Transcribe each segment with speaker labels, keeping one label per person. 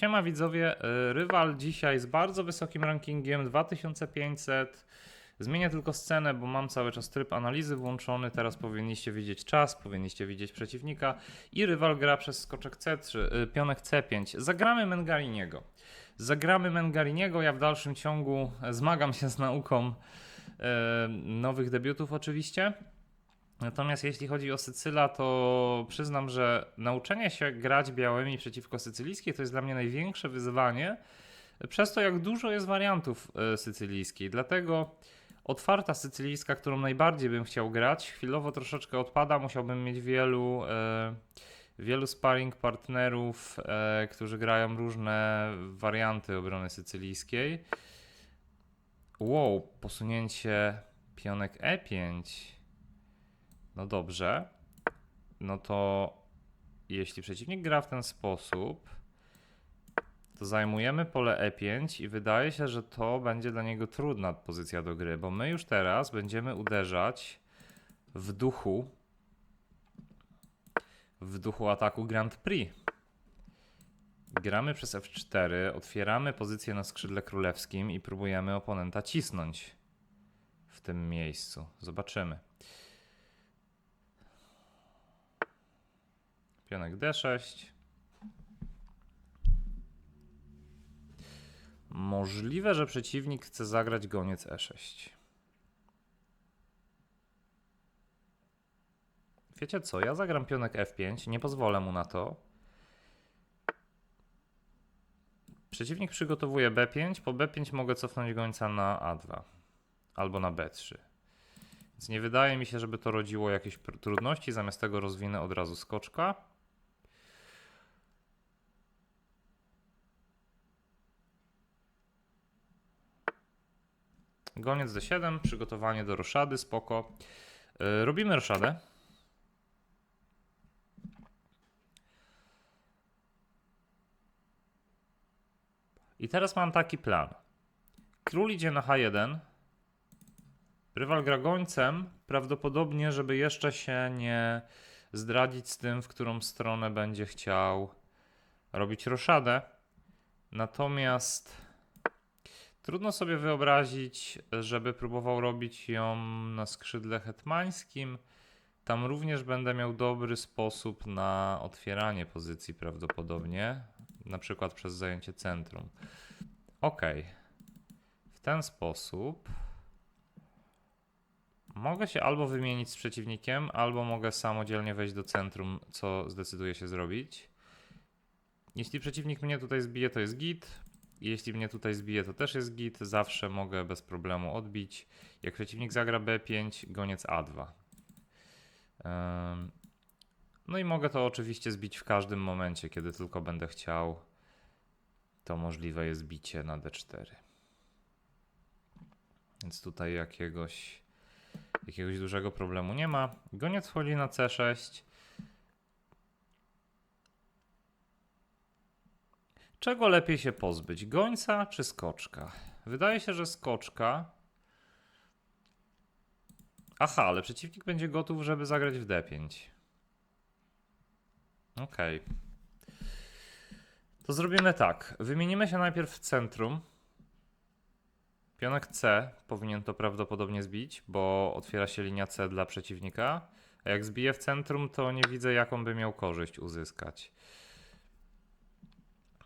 Speaker 1: Siema widzowie, y, rywal dzisiaj z bardzo wysokim rankingiem 2500. Zmienię tylko scenę, bo mam cały czas tryb analizy włączony. Teraz powinniście widzieć czas, powinniście widzieć przeciwnika. I rywal gra przez skoczek C3, y, pionek C5. Zagramy Mengariniego. Zagramy Mengariniego. Ja w dalszym ciągu zmagam się z nauką y, nowych debiutów oczywiście. Natomiast jeśli chodzi o Sycyla, to przyznam, że nauczenie się grać białymi przeciwko sycylijskiej to jest dla mnie największe wyzwanie, przez to jak dużo jest wariantów e, sycylijskiej. Dlatego otwarta sycylijska, którą najbardziej bym chciał grać, chwilowo troszeczkę odpada. Musiałbym mieć wielu, e, wielu sparring partnerów, e, którzy grają różne warianty obrony sycylijskiej. Wow, posunięcie pionek E5. No dobrze. No to jeśli przeciwnik gra w ten sposób, to zajmujemy pole E5 i wydaje się, że to będzie dla niego trudna pozycja do gry, bo my już teraz będziemy uderzać w duchu w duchu ataku Grand Prix. Gramy przez F4, otwieramy pozycję na skrzydle królewskim i próbujemy oponenta cisnąć w tym miejscu. Zobaczymy. Pionek D6. Możliwe, że przeciwnik chce zagrać goniec E6. Wiecie co? Ja zagram pionek F5, nie pozwolę mu na to. Przeciwnik przygotowuje B5, po B5 mogę cofnąć gońca na A2 albo na B3. Więc nie wydaje mi się, żeby to rodziło jakieś trudności. Zamiast tego rozwinę od razu skoczka. Goniec D7, przygotowanie do roszady, spoko. Yy, robimy roszadę. I teraz mam taki plan. Król idzie na H1. Rywal gra gońcem, prawdopodobnie, żeby jeszcze się nie zdradzić z tym, w którą stronę będzie chciał robić roszadę. Natomiast trudno sobie wyobrazić, żeby próbował robić ją na skrzydle hetmańskim. Tam również będę miał dobry sposób na otwieranie pozycji prawdopodobnie, na przykład przez zajęcie centrum. Ok. W ten sposób mogę się albo wymienić z przeciwnikiem, albo mogę samodzielnie wejść do centrum, co zdecyduję się zrobić. Jeśli przeciwnik mnie tutaj zbije, to jest git. Jeśli mnie tutaj zbije, to też jest git. Zawsze mogę bez problemu odbić. Jak przeciwnik zagra B5, goniec A2. Ym, No i mogę to oczywiście zbić w każdym momencie, kiedy tylko będę chciał. To możliwe jest bicie na D4. Więc tutaj jakiegoś, jakiegoś dużego problemu nie ma. Goniec wchodzi na C6. Czego lepiej się pozbyć? Gońca czy skoczka? Wydaje się, że skoczka. Aha, ale przeciwnik będzie gotów, żeby zagrać w D5. Okej. To zrobimy tak. Wymienimy się najpierw w centrum. Pionek C powinien to prawdopodobnie zbić, bo otwiera się linia C dla przeciwnika. A jak zbije w centrum, to nie widzę, jaką by miał korzyść uzyskać.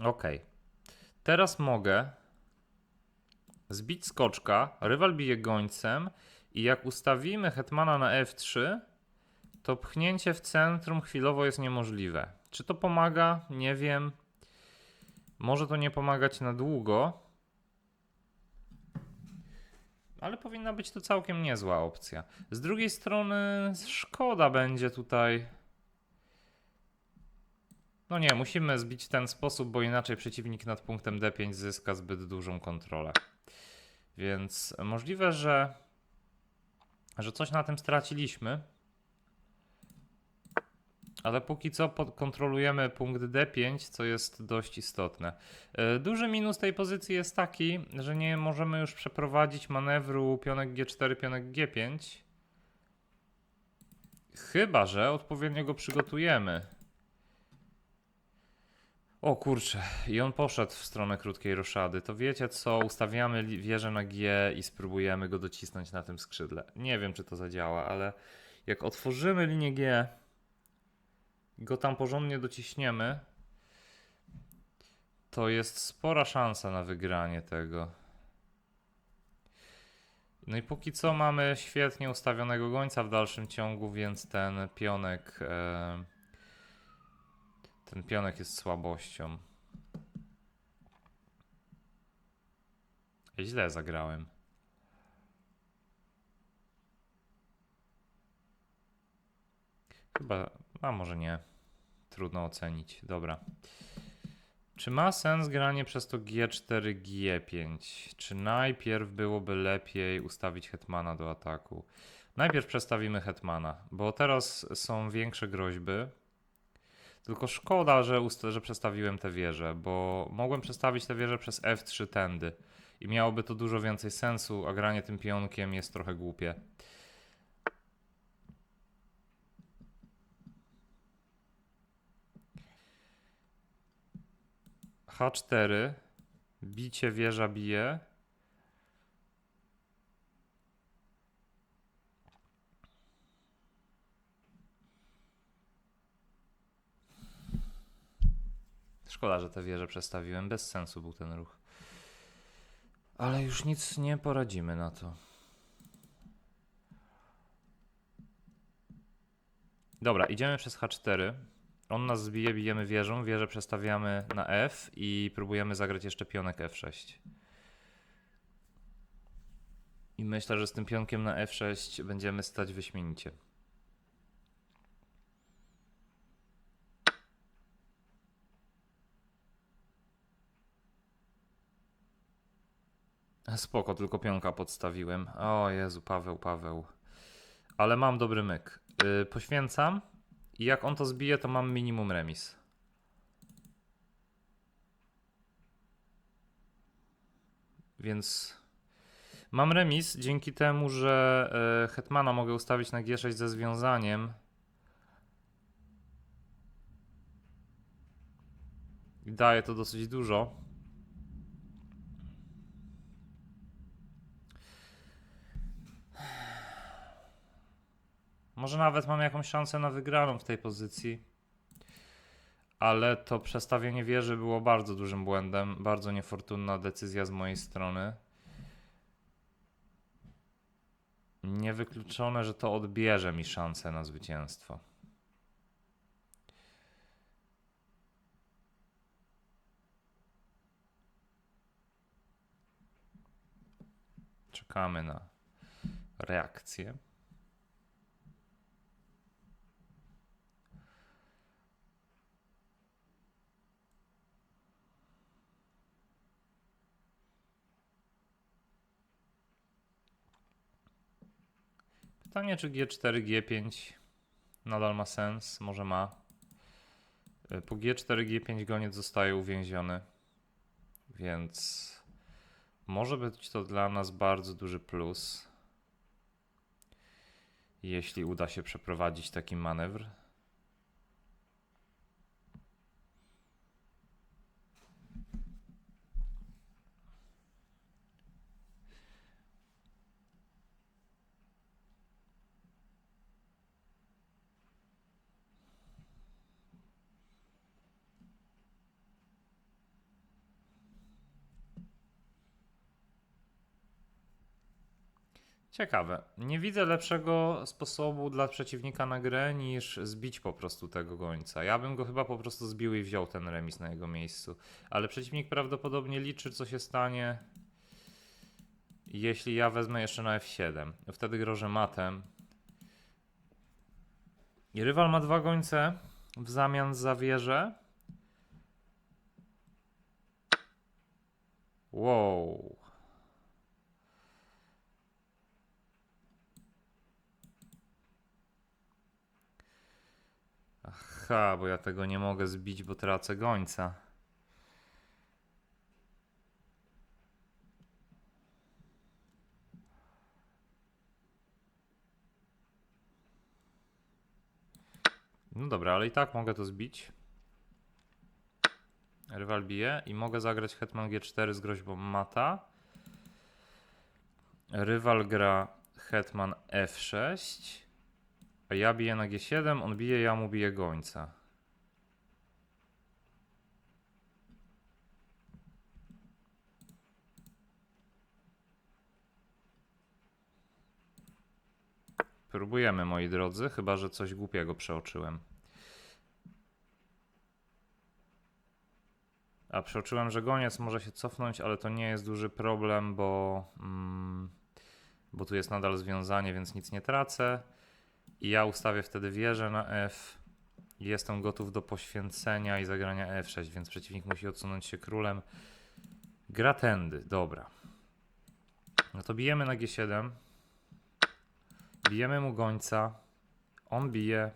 Speaker 1: Ok. Teraz mogę zbić skoczka, rywal bije gońcem i jak ustawimy hetmana na F3, to pchnięcie w centrum chwilowo jest niemożliwe. Czy to pomaga? Nie wiem. Może to nie pomagać na długo. Ale powinna być to całkiem niezła opcja. Z drugiej strony szkoda będzie tutaj. No nie, musimy zbić ten sposób, bo inaczej przeciwnik nad punktem D5 zyska zbyt dużą kontrolę. Więc możliwe, że, że coś na tym straciliśmy. Ale póki co kontrolujemy punkt D5, co jest dość istotne. E, Duży minus tej pozycji jest taki, że nie możemy już przeprowadzić manewru pionek G4, pionek G5. Chyba, że odpowiednio go przygotujemy. O kurczę, i on poszedł w stronę krótkiej roszady. To wiecie co, ustawiamy wieżę na G i spróbujemy go docisnąć na tym skrzydle. Nie wiem, czy to zadziała, ale jak otworzymy linię G go tam porządnie dociśniemy, to jest spora szansa na wygranie tego. No i póki co mamy świetnie ustawionego gońca w dalszym ciągu, więc ten pionek... E, ten pionek jest słabością. Źle zagrałem. Chyba, a może nie. Trudno ocenić. Dobra. Czy ma sens granie przez to G4, G5? Czy najpierw byłoby lepiej ustawić hetmana do ataku? Najpierw przestawimy hetmana, bo teraz są większe groźby. Tylko szkoda, że, że przestawiłem te wieże, bo mogłem przestawić te wieże przez F3 tędy i miałoby to dużo więcej sensu, a granie tym pionkiem jest trochę głupie. H4, bicie wieża bije. Szkoda, że te wieże przestawiłem. Bez sensu był ten ruch. Ale już nic nie poradzimy na to. Dobra, idziemy przez H4. On nas zbije, bijemy wieżą. Wieżę przestawiamy na F i próbujemy zagrać jeszcze pionek F6. I myślę, że z tym pionkiem na F6 będziemy stać wyśmienicie. Spoko, tylko pionka podstawiłem. O Jezu, Paweł, Paweł. Ale mam dobry myk. Yy, poświęcam i jak on to zbije, to mam minimum remis. Więc mam remis dzięki temu, że yy, Hetmana mogę ustawić na G6 ze związaniem. Daje to dosyć dużo. Może nawet mam jakąś szansę na wygraną w tej pozycji. Ale to przestawienie wieży było bardzo dużym błędem. Bardzo niefortunna decyzja z mojej strony. Niewykluczone, że to odbierze mi szansę na zwycięstwo. Czekamy na reakcję. Pytanie, czy G4, G5 nadal ma sens? Może ma. Y, Po G4, G5 goniec zostaje uwięziony, więc może być to dla nas bardzo duży plus, jeśli uda się przeprowadzić taki manewr. Ciekawe. Nie widzę lepszego sposobu dla przeciwnika na grę niż zbić po prostu tego gońca. Ja bym go chyba po prostu zbił i wziął ten remis na jego miejscu. Ale przeciwnik prawdopodobnie liczy, co się stanie, jeśli ja wezmę jeszcze na F7. Wtedy grożę matem. I rywal ma dwa gońce w zamian za wieżę. Wow. Aha, bo ja tego nie mogę zbić, bo tracę gońca. No dobra, ale i tak mogę to zbić. Rywal bije i mogę zagrać hetman g4 z groźbą mata. Rywal gra hetman f6. A ja biję na g7, on bije, ja mu biję gońca. Próbujemy, moi drodzy, chyba że coś głupiego przeoczyłem. A przeoczyłem, że goniec może się cofnąć, ale to nie jest duży problem, bo, mm, bo tu jest nadal związanie, więc nic nie tracę. I ja ustawię wtedy wieżę na F. Jestem gotów do poświęcenia i zagrania F6, więc przeciwnik musi odsunąć się królem. Gra tędy, dobra. No to bijemy na G7. Bijemy mu gońca. On bije.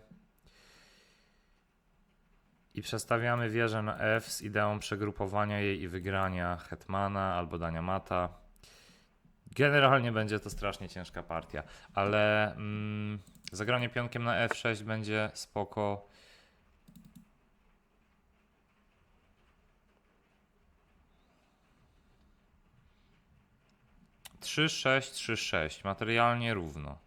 Speaker 1: I przestawiamy wieżę na F z ideą przegrupowania jej i wygrania hetmana albo dania mata. Generalnie będzie to strasznie ciężka partia, ale mm, zagranie pionkiem na F6 będzie spoko. Trzy, sześć, trzy, sześć. Materialnie równo.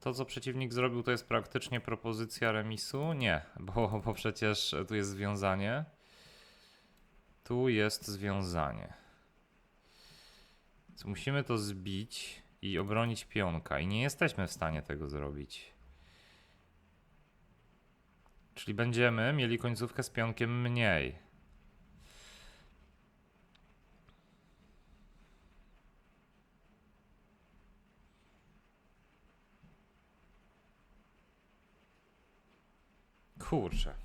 Speaker 1: To, co przeciwnik zrobił, to jest praktycznie propozycja remisu? Nie, bo, bo przecież tu jest związanie. Tu jest związanie. Więc musimy to zbić i obronić pionka. I nie jesteśmy w stanie tego zrobić. Czyli będziemy mieli końcówkę z pionkiem mniej. Kurczę.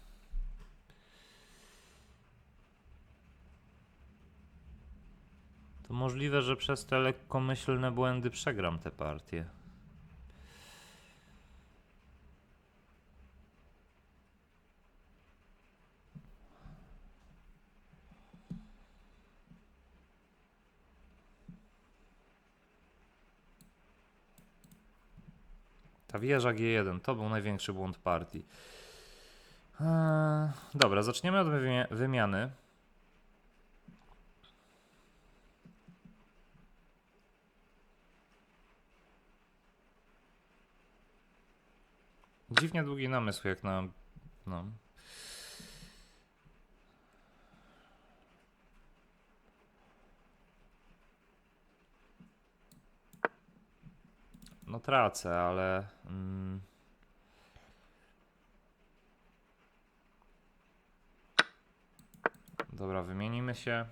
Speaker 1: To możliwe, że przez te lekkomyślne błędy przegram tę partię. Ta wieża G1 to był największy błąd partii. Eee, dobra, zaczniemy od wymia- wymiany. Dziwnie długi namysł, jak na. No. No tracę, ale. Mm, dobra, wymienimy się.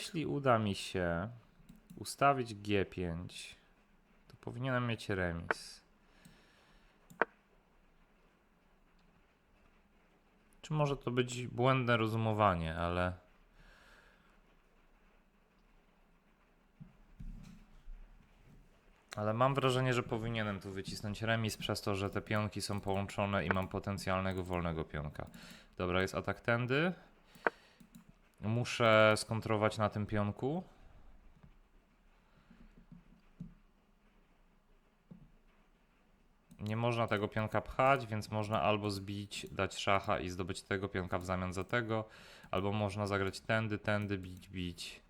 Speaker 1: Jeśli uda mi się ustawić G5, to powinienem mieć remis. Czy może to być błędne rozumowanie, ale. Ale mam wrażenie, że powinienem tu wycisnąć remis przez to, że te pionki są połączone i mam potencjalnego wolnego pionka. Dobra, jest atak tędy. Muszę skontrować na tym pionku. Nie można tego pionka pchać, więc można albo zbić, dać szacha i zdobyć tego pionka w zamian za tego, albo można zagrać tędy, tędy, bić, bić.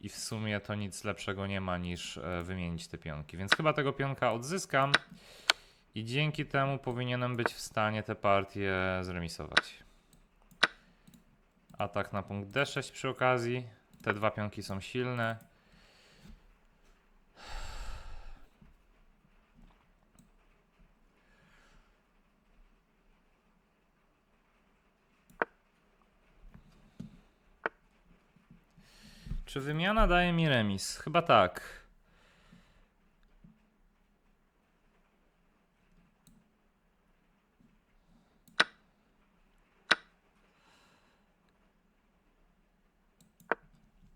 Speaker 1: I w sumie to nic lepszego nie ma niż e, wymienić te pionki. Więc chyba tego pionka odzyskam i dzięki temu powinienem być w stanie te partie zremisować. Atak na punkt D6 przy okazji. Te dwa pionki są silne. Czy wymiana daje mi remis? Chyba tak.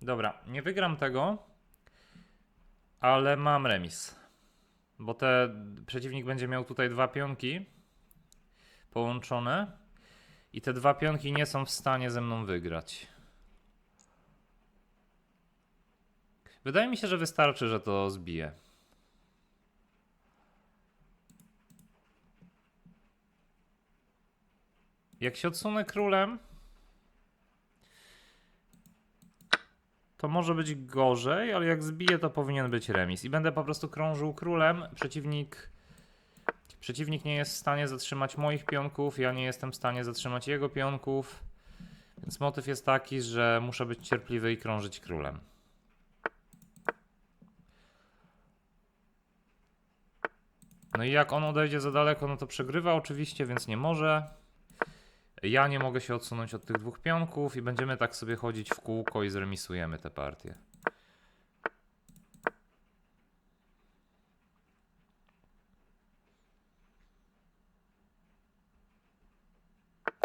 Speaker 1: Dobra, nie wygram tego, ale mam remis. Bo te przeciwnik będzie miał tutaj dwa pionki połączone I te dwa pionki nie są w stanie ze mną wygrać. Wydaje mi się, że wystarczy, że to zbije. Jak się odsunę królem, to może być gorzej, ale jak zbiję, to powinien być remis. I będę po prostu krążył królem. Przeciwnik, przeciwnik nie jest w stanie zatrzymać moich pionków, ja nie jestem w stanie zatrzymać jego pionków. Więc motyw jest taki, że muszę być cierpliwy i krążyć królem. No i jak on odejdzie za daleko, no to przegrywa oczywiście, więc nie może. Ja nie mogę się odsunąć od tych dwóch pionków i będziemy tak sobie chodzić w kółko i zremisujemy te partie.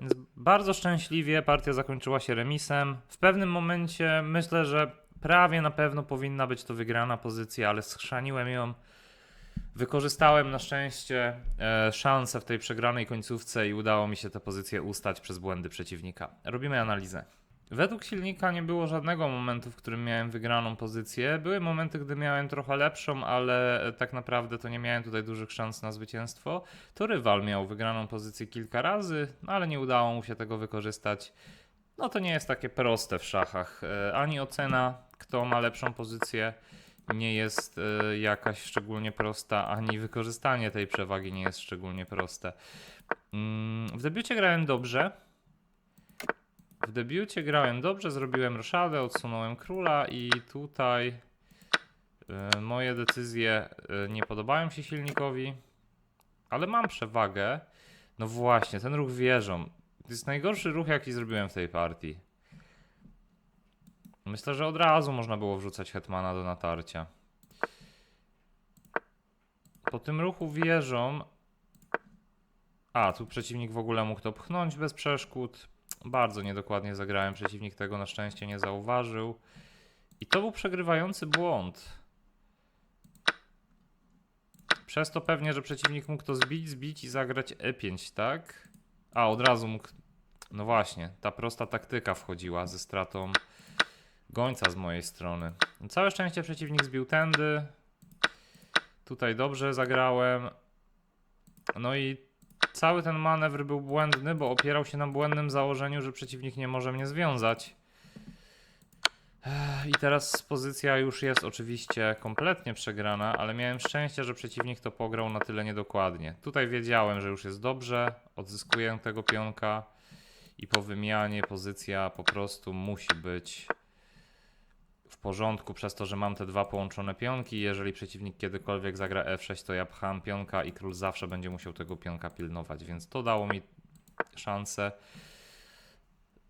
Speaker 1: Więc bardzo szczęśliwie partia zakończyła się remisem. W pewnym momencie myślę, że prawie na pewno powinna być to wygrana pozycja, ale schrzaniłem ją. Wykorzystałem na szczęście e, szansę w tej przegranej końcówce i udało mi się tę pozycję ustać przez błędy przeciwnika. Robimy analizę. Według silnika nie było żadnego momentu, w którym miałem wygraną pozycję. Były momenty, gdy miałem trochę lepszą, ale e, tak naprawdę to nie miałem tutaj dużych szans na zwycięstwo. To rywal miał wygraną pozycję kilka razy, no ale nie udało mu się tego wykorzystać. No to nie jest takie proste w szachach. E, Ani ocena, kto ma lepszą pozycję, nie jest e, jakaś szczególnie prosta, ani wykorzystanie tej przewagi nie jest szczególnie proste. Mm, W debiucie grałem dobrze. W debiucie grałem dobrze, zrobiłem roszadę, odsunąłem króla i tutaj e, moje decyzje e, nie podobają się silnikowi, ale mam przewagę. No właśnie, ten ruch wieżą. To jest najgorszy ruch, jaki zrobiłem w tej partii. Myślę, że od razu można było wrzucać hetmana do natarcia. Po tym ruchu wieżą. A, tu przeciwnik w ogóle mógł to pchnąć bez przeszkód. Bardzo niedokładnie zagrałem. Przeciwnik tego na szczęście nie zauważył. I to był przegrywający błąd. Przez to pewnie, że przeciwnik mógł to zbić, zbić i zagrać E5, tak? A, od razu mógł. No właśnie, ta prosta taktyka wchodziła ze stratą gońca z mojej strony. Całe szczęście przeciwnik zbił tędy. Tutaj dobrze zagrałem. No i cały ten manewr był błędny, bo opierał się na błędnym założeniu, że przeciwnik nie może mnie związać. I teraz pozycja już jest oczywiście kompletnie przegrana, ale miałem szczęście, że przeciwnik to pograł na tyle niedokładnie. Tutaj wiedziałem, że już jest dobrze, odzyskuję tego pionka i po wymianie pozycja po prostu musi być porządku przez to, że mam te dwa połączone pionki. Jeżeli przeciwnik kiedykolwiek zagra F6, to ja pcham pionka i król zawsze będzie musiał tego pionka pilnować, więc to dało mi szansę.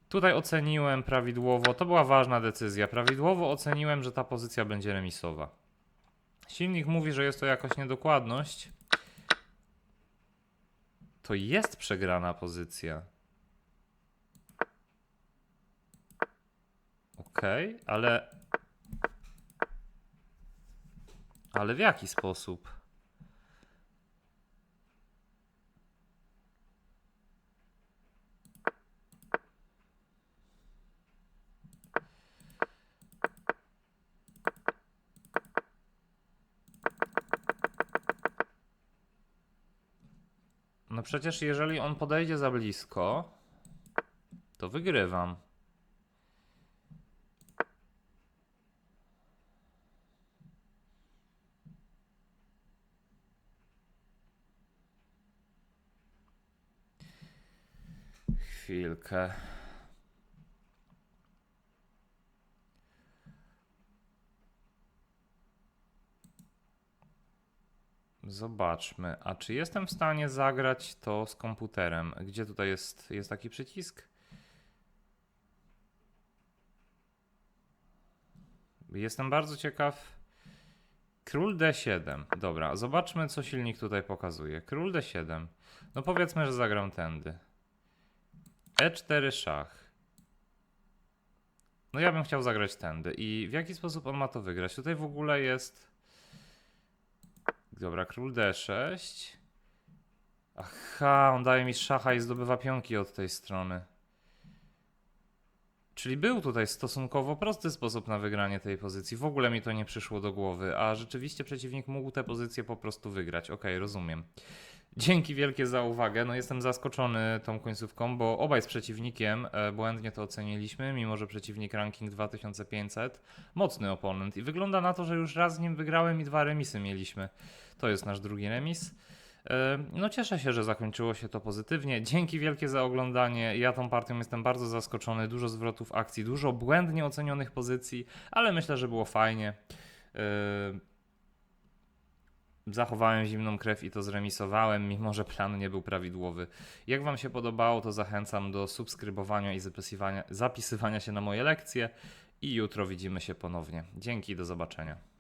Speaker 1: Tutaj oceniłem prawidłowo, to była ważna decyzja. Prawidłowo oceniłem, że ta pozycja będzie remisowa. Silnik mówi, że jest to jakaś niedokładność. To jest przegrana pozycja. Okej, ale. Ale w jaki sposób? No przecież jeżeli on podejdzie za blisko, to wygrywam. Chwilkę. Zobaczmy, a czy jestem w stanie zagrać to z komputerem? Gdzie tutaj jest, jest taki przycisk? Jestem bardzo ciekaw. Król D7. Dobra, zobaczmy, co silnik tutaj pokazuje. Król D7. No powiedzmy, że zagram tędy. E4 szach. No ja bym chciał zagrać tędy. I w jaki sposób on ma to wygrać? Tutaj w ogóle jest. Dobra, król D6. Aha, on daje mi szacha i zdobywa pionki od tej strony. Czyli był tutaj stosunkowo prosty sposób na wygranie tej pozycji. W ogóle mi to nie przyszło do głowy, a rzeczywiście przeciwnik mógł tę pozycję po prostu wygrać. Okej, rozumiem. Dzięki wielkie za uwagę. No jestem zaskoczony tą końcówką, bo obaj z przeciwnikiem e, błędnie to oceniliśmy, mimo że przeciwnik ranking 2500, mocny oponent i wygląda na to, że już raz z nim wygrałem i dwa remisy mieliśmy. To jest nasz drugi remis. E, No cieszę się, że zakończyło się to pozytywnie. Dzięki wielkie za oglądanie. Ja tą partią jestem bardzo zaskoczony. Dużo zwrotów akcji, dużo błędnie ocenionych pozycji, ale myślę, że było fajnie. Zachowałem zimną krew i to zremisowałem, mimo że plan nie był prawidłowy. Jak Wam się podobało, to zachęcam do subskrybowania i zapisywania, zapisywania się na moje lekcje. I jutro widzimy się ponownie. Dzięki, do zobaczenia.